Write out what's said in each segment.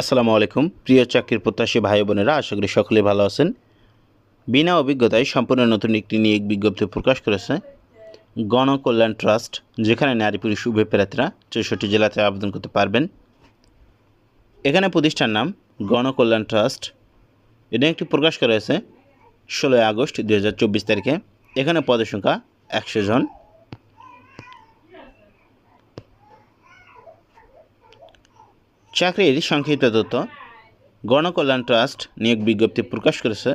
আসসালামু আলাইকুম। প্রিয় চাকরির প্রত্যাশী ভাই বোনেরা, আশা করি সকলে ভালো আছেন। বিনা অভিজ্ঞতায় সম্পূর্ণ নতুন একটি নিয়োগ বিজ্ঞপ্তি প্রকাশ করেছে গণকল্যাণ ট্রাস্ট, যেখানে নারী পুরুষ উভয় প্রার্থীরা চৌষট্টি জেলাতে আবেদন করতে পারবেন। এখানে প্রতিষ্ঠান নাম গণকল্যাণ ট্রাস্ট। এটা একটি প্রকাশ করা হয়েছে ষোলোই আগস্ট দু হাজার চব্বিশ তারিখে। এখানে পদের সংখ্যা একশো জন। চাকরির সংক্ষিপ্ত তথ্য। গণকল্যাণ ট্রাস্ট নিয়োগ বিজ্ঞপ্তি প্রকাশ করেছে।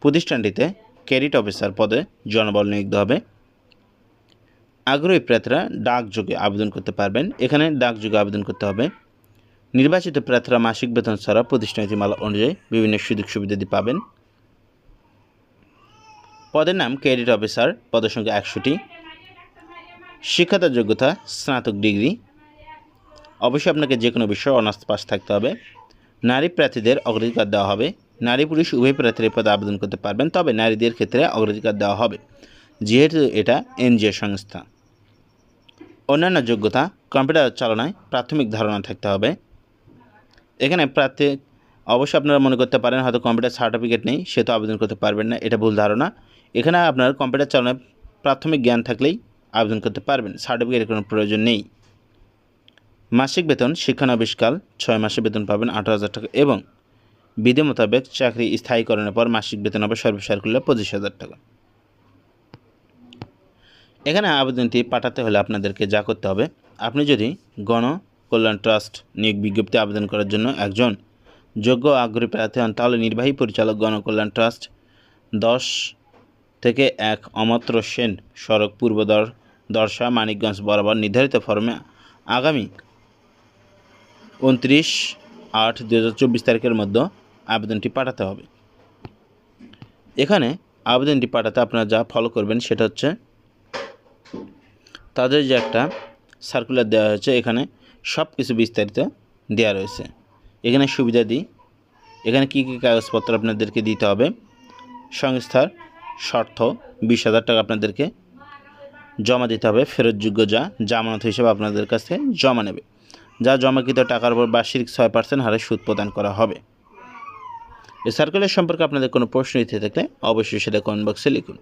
প্রতিষ্ঠানটিতে ক্যারিট অফিসার পদে জনবল নিয়োগ হবে। আগ্রহী প্রার্থীরা ডাকযোগে আবেদন করতে পারবেন। এখানে ডাকযোগে আবেদন করতে হবে। নির্বাচিত প্রার্থীরা মাসিক বেতন ছাড়া প্রতিষ্ঠান মালা অনুযায়ী বিভিন্ন সুযোগ সুবিধাদি পাবেন। পদের নাম ক্যারিট অফিসার, পদের সংখ্যা একশোটি শিক্ষাগত যোগ্যতা, স্নাতক ডিগ্রি। অবশ্যই আপনাকে যে কোনো বিষয়ে অনার্স পাস থাকতে হবে। নারী প্রার্থীদের অগ্রাধিকার দেওয়া হবে। নারী পুরুষ উভয় প্রার্থীর পদে আবেদন করতে পারবেন, তবে নারীদের ক্ষেত্রে অগ্রাধিকার দেওয়া হবে, যেহেতু এটা এনজিও সংস্থা। অন্যান্য যোগ্যতা, কম্পিউটার চালনায় প্রাথমিক ধারণা থাকতে হবে। এখানে প্রার্থী, অবশ্যই আপনারা মনে করতে পারেন, হয়তো কম্পিউটার সার্টিফিকেট নেই, সে তো আবেদন করতে পারবেন না, এটা ভুল ধারণা। এখানে আপনার কম্পিউটার চালনায় প্রাথমিক জ্ঞান থাকলেই আবেদন করতে পারবেন, সার্টিফিকেটের কোনো প্রয়োজন নেই। মাসিক বেতন শিক্ষানবিষ্কাল ছয় মাসে বেতন পাবেন আঠারো হাজার টাকা এবং বিধি মোতাবেক চাকরি স্থায়ীকরণের পর মাসিক বেতন হবে করলে পঁচিশ হাজার টাকা। এখানে আবেদনটি পাঠাতে হলে আপনাদেরকে যা করতে হবে, আপনি যদি গণ কল্যাণ ট্রাস্ট নিয়োগ বিজ্ঞপ্তি আবেদন করার জন্য একজন যোগ্য আগ্রহী প্রার্থী হন, তাহলে নির্বাহী পরিচালক গণকল্যাণ ট্রাস্ট দশ থেকে এক অমাত্র সেন সড়ক পূর্ব দর দর্শা মানিকগঞ্জ বরাবর নির্ধারিত ফর্মে আগামী উনত্রিশ আট দু হাজার চব্বিশ তারিখের মধ্যে আবেদনটি পাঠাতে হবে। এখানে আবেদনটি পাঠাতে আপনারা যা ফলো করবেন সেটা হচ্ছে, তাদের যে একটা সার্কুলার দেওয়া হয়েছে, এখানে সব কিছু বিস্তারিত দেওয়া রয়েছে। এখানে সুবিধা দিই। এখানে কী কী কাগজপত্র আপনাদেরকে দিতে হবে? সংস্থার শর্ত, বিশ হাজার টাকা আপনাদেরকে জমা দিতে হবে, ফেরতযোগ্য যা, জামানত হিসেবে আপনাদের কাছে জমা নেবে। যা জমাকৃত টাকার উপর বার্ষিক ছয় পার্সেন্ট হারে সুদ প্রদান করা হবে। এই সার্কুলার সম্পর্কে আপনাদের কোনো প্রশ্ন ইচ্ছে থাকলে অবশ্যই সেটা কমেন্ট বক্সে লিখুন।